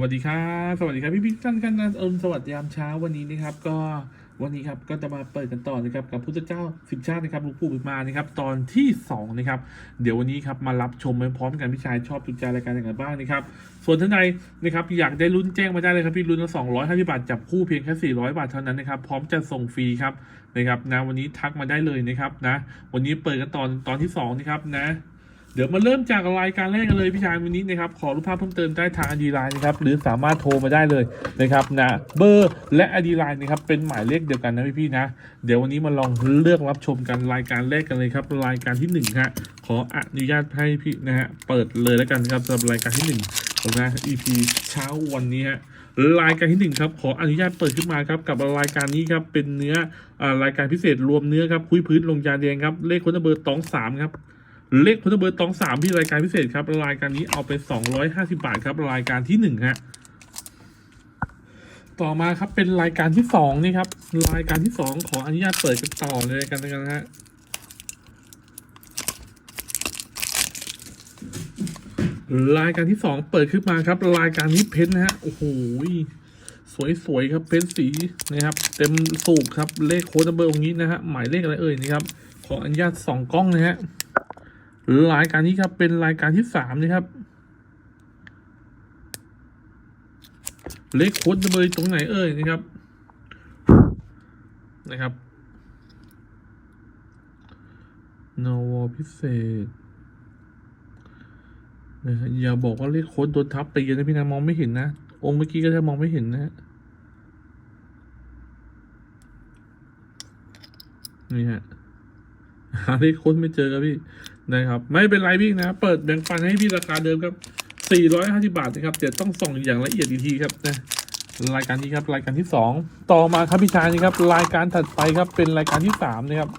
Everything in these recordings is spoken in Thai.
วัสดีครับสวัสดีครับพี่พี่ท่านกันนะอรุณสวัสดิ์ยามเช้าวันนี้นะครับ ก็วันนี้ครับก็จะมาเปิดกันต่อนะครับกับพุทธเจ้าสิบชาตินะครับหลวงปู่บุญมานะครับตอนที่สองนะครับเดี๋ยววันนี้ครับมารับชมไปพร้อมกันพี่ชายชอบตุใจรายการอย่างไรบ้างนะครับส่วนท่านใดนะครับอยากได้รุ่นแจ้งมาได้เลยครับพี่รุ่นละสองร้อยห้าสิบาทจับคู่เพียงแค่สี่ร้อยบาทเท่านั้นนะครับพร้อมจะส่งฟรีครับนะครับนะวันนี้ทักมาได้เลยนะครับนะวันนี้เปิดกันตอนตอนที่สองนะครับนะ เดี๋ยวมาเริ่มจากรายการแรกกันเลยพี่ชายวันนี้นะครับขอรูปภาพเพิ่มเติมได้ทางอดีไลน์นะครับหรือสามารถโทรมาได้เลยนะครับนะเบอร์และอดีไลน์นะครับเป็นหมายเลขเดียวกันนะพี่ๆนะ เดี๋ยววันนี้มาลองเลือกรับชมกันรายการแรกกันเลยครับรายการที่หนึ่งฮะขออนุญาตให้พี่นะฮะเปิดเลยแล้วกันครับสำหรับรายการที่หนึ่งของนะ EP เช้าวันนี้ฮะรายการที่หนึ่งครับ ขออนุญาตเปิดขึ้นมาครับ กับรายการนี้ครับ เป็นเนื้ออรายการพิเศษรวมเนื้อครับ คุยพื้นลงยาแดงครับ เลขคนเบอร์ตองสามครับ เลขคนเบอร์ตองสามที่รายการพิเศษครับ รายการนี้เอาไปสองร้อยห้าสิบาทครับ รายการที่หนึ่งฮะต่อมาครับเป็นรายการที่สองนี่ครับ รายการที่สองขออนุญาตเปิดกันต่อเลยกันกันนะฮะรายการที่สองเปิดขึ้นมาครับ รายการนี้เพ้นนะฮะโอ้โหสวยๆครับเพ้นสีนะครับ เต็มสูบครับเลขโค้ดเบอร์ตรงนี้นะฮะหมายเลขอะไรเอ่ยนะครับ ขออนุญาตสองกล้องนะฮะ รายการนี้ครับเป็นรายการที่สามนะครับเลขโค้ดเบอร์ตรงไหนเอ่ยนะครับ นะครับนวพิเศษนะฮะอย่าบอกว่าเลขโค้ดโดนทับตีนะพี่นะมองไม่เห็นนะ องค์เมื่อกี้ก็จะมองไม่เห็นนะฮะนี่ฮะหาเลขโค้ดไม่เจอครับพี่ นะครับ ไม่เป็นไรพี่นะเปิดแบ่งปันให้พี่ราคาเดิมครับ 450 บาทนะครับเดี๋ยวต้องส่องอย่างละเอียดอีกทีครับนะรายการนี้ครับรายการที่สองต่อมาครับพี่ชายนี่ครับ รายการถัดไปครับเป็นรายการที่สามนะครับ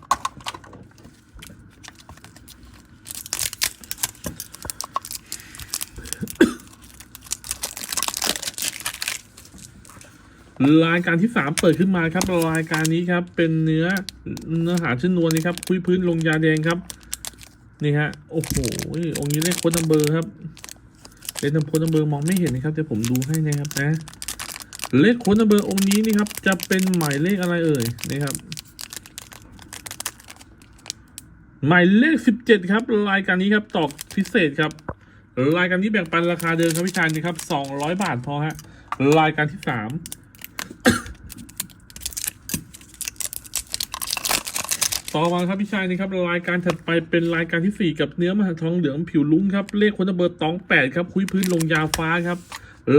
รายการที่สามเปิดขึ้นมาครับรายการนี้ครับเป็นเนื้อเนื้อหาชิ้นนวลนะครับคุยพื้นลงยาแดงครับ นี่ฮะ โอ้โห องค์นี้เลขโค้ดนัมเบอร์ครับเลขโค้ดนัมเบอร์มองไม่เห็นนะครับแต่ผมดูให้นะครับนะ เลขโค้ดนัมเบอร์องค์นี้นี่ครับ จะเป็นหมายเลขอะไรเอ่ยนะครับ หมายเลขสิบเจ็ดครับ รายการนี้ครับตอกพิเศษครับ รายการนี้แบ่งปันราคาเดิมครับพี่ชายนะครับสองร้อยบาทพอฮะ รายการที่สาม ต่อมาครับพี่ชายนะครับรายการถัดไปเป็นรายการที่ 4 กับเนื้อมหาทองเหลืองผิวลุ้งครับเลขคนเบอร์ตองแปดครับคุยพื้นลงยาฟ้าครับ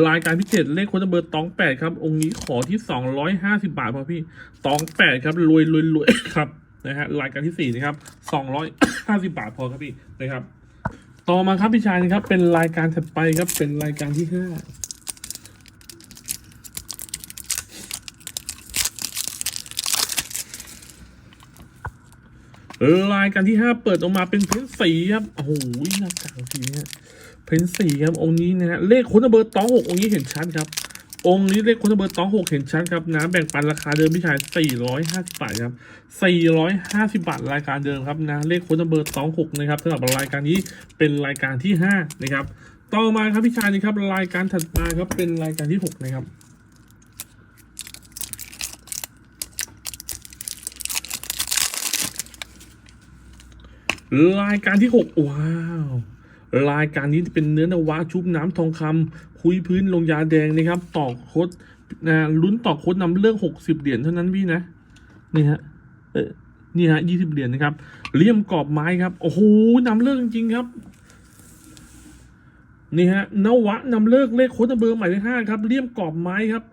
รายการพิเศษเลขคนเบอร์ตองแปดครับองค์นี้ขอที่สองร้อยห้าสิบาทพอพี่ตองแปดครับรวยรวยรวยครับนะฮะรายการที่สี่นะครับสองร้อยห้าสิบาทพอครับพี่นะครับ ต่อมาครับพี่ชายนะครับเป็นรายการถัดไปครับเป็นรายการที่ห้า รายการที่ห้าเปิดออกมาเป็นเพนสีครับโอ้โหหน้ากากสีเนี่ยเพนสีครับองค์นี้นะฮะเลขคุณเบอร์ตองหกองค์นี้เห็นชัดครับ องค์นี้เลขคุณเบอร์ตองหกเห็นชัดครับนะแบ่งปันราคาเดิมพี่ชายสี่ร้อยห้าสิบบาทครับสี่ร้อยห้าสิบาทรายการเดิมครับนะเลขคุณเบอร์ตองหกนะครับสำหรับรายการนี้เป็นรายการที่ห้านะครับต่อมาครับพี่ชายนะครับรายการถัดมาครับเป็นรายการที่หกนะครับ รายการที่หกว้าว รายการนี้เป็นเนื้อนวะชุบน้ำทองคำคุยพื้นลงยาแดงนะครับต่อโคดนะลุ้นต่อโคดนำเรื่องหกสิบเหรียญเท่านั้นพี่นะ นี่ฮะเออนี่ฮะยี่สิบเหรียญนะครับเลี่ยมกรอบไม้ครับ โอ้โหนำเรื่องจริงครับ นี่ฮะนวะนำเลิกเลขโค้ดเบอร์หมายเลขห้าครับเลี่ยมกรอบไม้ครับ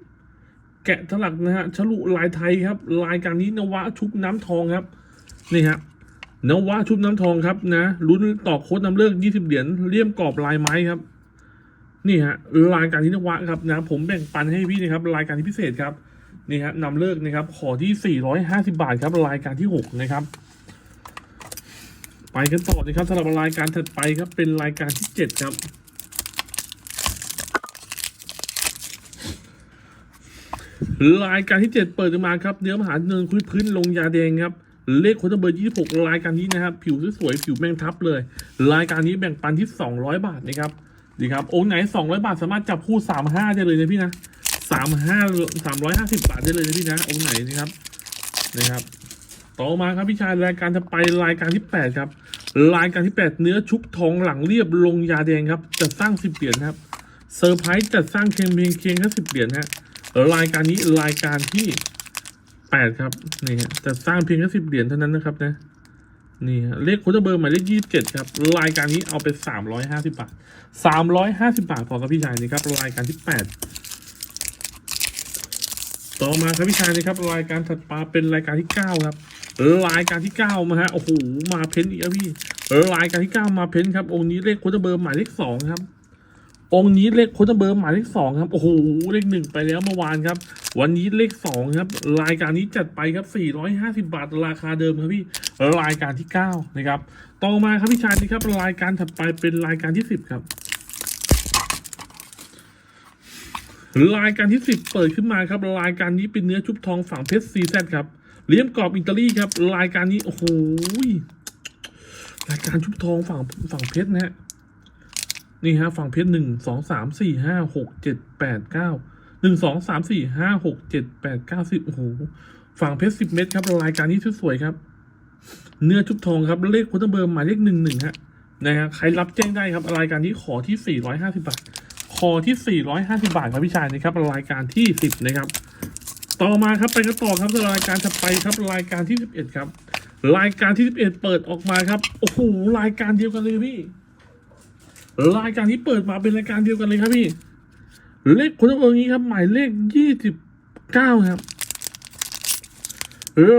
แกะสลักนะฮะฉลุลายไทยครับรายการนี้นวะชุบน้ำทองครับ นี่ฮะ นวะชุบน้ำทองครับนะลุ้นต่อโค้ดนำเลิกยี่สิบเหรียญเลี่ยมกรอบลายไม้ครับ นี่ฮะรายการที่นวะครับนะ ผมแบ่งปันให้พี่นะครับ รายการที่พิเศษครับนี่ฮะนำเลิกนะครับ ขอที่สี่ร้อยห้าสิบาทครับ รายการที่หกนะครับ ไปกันต่อนะครับสำหรับรายการถัดไปครับ เป็นรายการที่เจ็ดครับ รายการที่เจ็ดเปิดมาครับ เนื้อมหาเนินคุยพื้นลงยาแดงครับ เลขโค้ดเบอร์ยี่สิบหกรายการนี้นะครับ ผิวสวยๆผิวแมงทับเลย รายการนี้แบ่งปันที่สองร้อยบาทนะครับดีครับองค์ไหนสองร้อยบาทสามารถจับคู่สามห้าได้เลยนะพี่นะสามห้าสามร้อยห้าสิบบาทได้เลยนะพี่นะองค์ไหนนะครับนะครับ ต่อมาครับพี่ชายรายการจะไปรายการที่แปดครับ รายการที่แปดเนื้อชุบทองหลังเรียบลงยาแดงครับจะสร้างสิบเหรียญครับเซอร์ไพรส์จัดสร้างเคียงเพียงเคียงแค่สิบเหรียญฮะรายการนี้รายการที่ แปดครับนี่ฮะจะสร้างเพียงแค่สิบเหรียญเท่านั้นนะครับนะนี่ฮะเลขโค้ดเบอร์หมายเลขยี่สิบเจ็ดครับรายการนี้เอาไปสามร้อยห้าสิบบาทสามร้อยห้าสิบาทพอครับพี่ชายนี่ครับรายการที่แปดต่อมาครับพี่ชายนะครับรายการถัดมาเป็นรายการที่เก้าครับรายการที่เก้ามาฮะโอ้โหมาเพ้นอีกแล้วพี่รายการที่เก้ามาเพ้นครับองค์นี้เลขโค้ดเบอร์หมายเลขสองครับ องค์นี้เลขโค้ดเบอร์หมายเลขสองครับ โอ้โห เลขหนึ่งไปแล้วเมื่อวานครับ วันนี้เลขสองครับ รายการนี้จัดไปครับสี่ร้อยห้าสิบาทราคาเดิมครับพี่ รายการที่เก้านะครับ ต่อมาครับพี่ชายนะครับ รายการถัดไปเป็นรายการที่สิบครับรายการที่สิบเปิดขึ้นมาครับ รายการนี้เป็นเนื้อชุบทองฝั่งเพชรซีแซครับเลี้ยมกรอบอิตาลีครับ รายการนี้ โอ้โหรายการชุบทองฝั่งฝั่งเพชรนะฮะ นี่ฮะฝั่งเพชรหนึ่งสองสามสี่ห้าหกเจ็ดแปดเก้าหนึ่งสองสามสี่ห้าหกเจ็ดแปดเก้าสิบโอ้โหฝั่งเพชรสิบเม็ดครับรายการนี้สวยๆครับ เนื้อชุบทองครับเลขคุณตเบอร์หมายเลขหนึ่งหนึ่งฮะนะฮะใครรับแจ้งได้ครับรายการนี้ขอที่สี่ร้อยห้าสิบาทคอที่ 450 บาทครับพี่ชายนะครับรายการที่ 10 นะครับ ต่อมาครับไปกันต่อครับรับรายการถัดไปครับรายการที่ 11 ครับ รายการที่ 11 เปิดออกมาครับโอ้โหรายการเดียวกันเลยพี่ รายการที่เปิดมาเป็นรายการเดียวกันเลยครับพี่ เลขคนตัวนี้ครับ หมายเลข29ครับ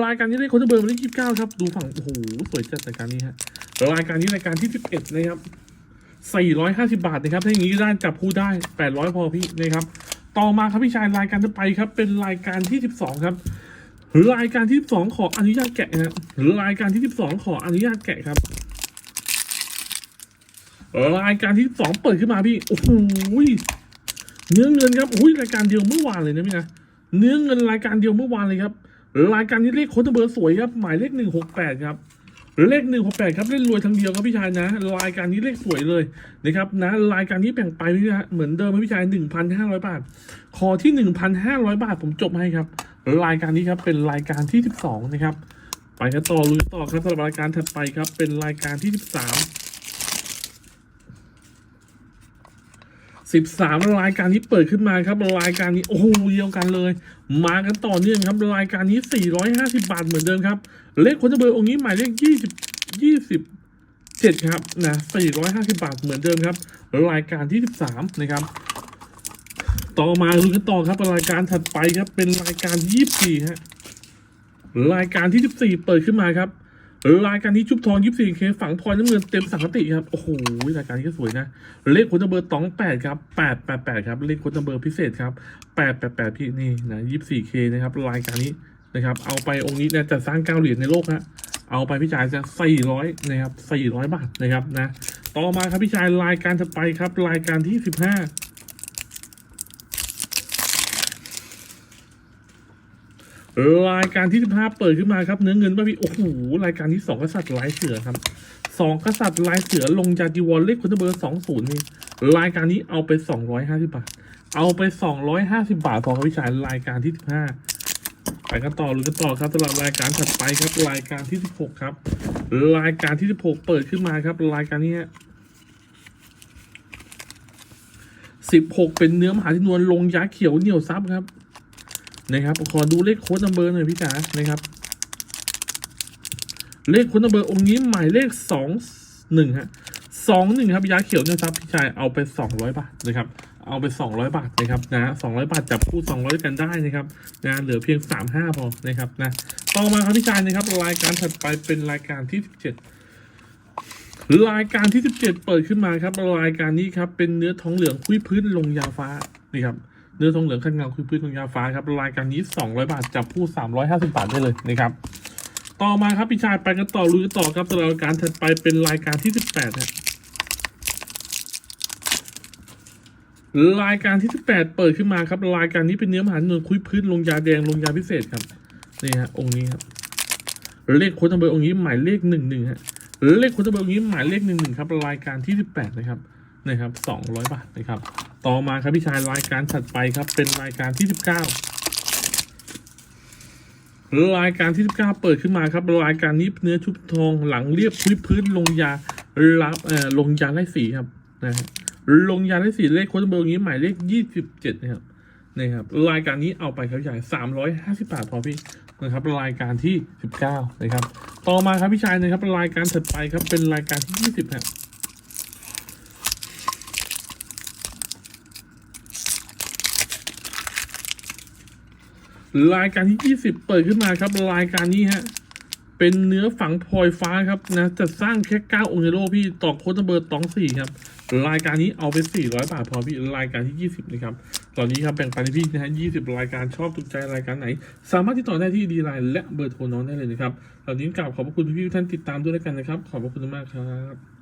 รายการนี้เลขคนเบอร์หมายเลข29ครับ ดูฝั่งโอ้โหสวยจัดรายการนี้ฮะรายการนี้รายการที่11นะครับ450บาทนะครับถ้าอย่างนี้ได้จับคู่ได้800พอพี่นะครับ ต่อมาครับพี่ชายรายการจะไปครับ เป็นรายการที่12ครับรายการที่12ขออนุญาตแกะนะครับรายการที่12ขออนุญาตแกะครับ รายการที่12เปิดขึ้นมาพี่ โอ้โหเนื้อเงินครับอุ้ยรายการเดียวเมื่อวานเลยนะพี่นะ เนื้อเงินรายการเดียวเมื่อวานเลยครับ รายการนี้เลขโค้ดเบอร์สวยครับ หมายเลข168ครับเลขหนึ่งหกแปดครับเล่นรวยทั้งเดียวครับพี่ชายนะ รายการนี้เลขสวยเลยนะครับนะรายการนี้แบ่งไปพี่นะเหมือนเดิมพี่ชายหนึ่งพันห้าร้อยบาท คอที่หนึ่งพันห้าร้อยบาทผมจบให้ครับ รายการนี้ครับเป็นรายการที่สิบสองนะครับ ไปกันต่อลุยต่อครับสำหรับรายการถัดไปครับเป็นรายการที่สิบสาม สิบสามรายการนี้เปิดขึ้นมาครับรายการนี้โอ้โหเดียวกันเลย มากันต่อเนื่องครับรายการนี้สี่ร้อยห้าสิบาทเหมือนเดิมครับ เลขคนจะเบอร์องค์นี้หมายเลขยี่สิบยี่สิบเจ็ดครับนะสี่ร้อยห้าสิบาทเหมือนเดิมครับ รายการที่สิบสามนะครับ ต่อมาลุ้นกันต่อครับรายการถัดไปครับเป็นรายการยี่สี่ฮะรายการที่สิบสี่เปิดขึ้นมาครับ รายการนี้ชุบทองยี่สี่เคฝังพลอยน้ำเงินเต็มสังกติครับ โอ้โหรายการนี้ก็สวยนะ เลขคนจะเบอร์ตองแปดครับแปดแปดแปดครับ เลขคนจะเบอร์พิเศษครับแปดแปดแปดพี่นี่นะยี่สี่เคนะครับ รายการนี้นะครับ เอาไปองค์นี้นี่ยจะสร้างเก้าเหรียญในโลกฮะเอาไปพี่ชายจะสี่ร้อยนะครับสี่ร้อยบาทนะครับนะ ต่อมาครับพี่ชายรายการจะไปครับ รายการที่สิบห้า รายการที่สิบห้าเปิดขึ้นมาครับเนื้อเงินป่ะพี่โอ้โหรายการที่สองกษัตริย์ลายเสือครับสองกษัตริย์ลายเสือลงจาจีวรเลขคุณเบอร์สองศูนย์นี่รายการนี้เอาไปสองร้อยห้าสิบบาท เอาไปสองร้อยห้าสิบบาทพอครับพี่ชายรายการที่สิบห้าไปกันต่อหรือกันต่อครับสำหรับรายการถัดไปครับรายการที่16ครับ รายการที่16เปิดขึ้นมาครับ รายการนี้ฮะ16เป็นเนื้อมหาที่นวลลงยาเขียวเหนียวซับครับ นะครับขอดูเลขโค้ดนัมเบอร์หน่อยพี่จ๋านะครับ เลขโค้ดนัมเบอร์องค์นี้หมายเลขสองหนึ่งฮะสองหนึ่งครับยาเขียวเนี่ยซับพี่ชายเอาไปสองร้อยบาทนะครับเอาไปสองร้อยบาทนะครับนะสองร้อยบาทจับคู่สองร้อยกันได้นะครับนะเหลือเพียงสามห้าพอนะครับนะต่อมาครับพี่ชายนะครับรายการถัดไปเป็นรายการที่สิบเจ็ดรายการที่สิบเจ็ดเปิดขึ้นมาครับ รายการนี้ครับ เป็นเนื้อท้องเหลืองคุยพื้นลงยาฟ้านี่ครับ เนื้อทองเหลืองขั้นเงาคุยพื้นลงยาฟ้าครับรายการนี้สองร้อยบาทจับคู่สามร้อยห้าสิบาทได้เลยนะครับต่อมาครับพี่ชายไปกันต่อลุยกันต่อครับสำหรับรายการถัดไปเป็นรายการที่สิบแปดฮะรายการที่ 18 เปิดขึ้นมาครับรายการนี้เป็นเนื้อมหาหนุนคุยพื้นลงยาแดงลงยาพิเศษครับนี่ฮะองค์นี้ครับเลขโค้ดนัมเบอร์องค์นี้หมายเลขหนึ่งหนึ่งฮะเลขโค้ดนัมเบอร์องค์นี้หมายเลขหนึ่งหนึ่งครับรายการที่ 18 นะครับนะครับสองร้อยบาทนะครับ ต่อมาครับพี่ชายรายการถัดไปครับ เป็นรายการที่สิบเก้ารายการที่สิบเก้าเปิดขึ้นมาครับรายการนี้เนื้อชุบทองหลังเรียบพื้นพื้นลงยารับเอ่อลงยาไล่สีครับนะฮะลงยาไล่สีเลขโค้ดเบอร์นี้หมายเลขยี่สิบเจ็ดนะครับนะครับรายการนี้เอาไปครับพี่ชายสามร้อยห้าสิบบาทพอพี่นะครับรายการที่สิบเก้านะครับ ต่อมาครับพี่ชายนะครับรายการถัดไปครับเป็นรายการที่ยี่สิบครับ รายการที่ 20 เปิดขึ้นมาครับ รายการนี้ฮะ เป็นเนื้อฝังพลอยฟ้าครับนะจะสร้างแค่9องค์ในโลกพี่ต่อโค้ดเบอร์ตองสี่ครับ รายการนี้เอาไป 400 บาทพอพี่รายการที่ 20 นะครับตอนนี้ครับแบ่งปันให้พี่นะฮะ20 รายการชอบถูกใจรายการไหน สามารถติดต่อได้ที่ดีไลน์และเบอร์โทรน้องได้เลยนะครับตอนนี้กราบขอบพระคุณพี่ๆทุกท่านติดตามด้วยแล้วกันนะครับ ขอบพระคุณมากครับ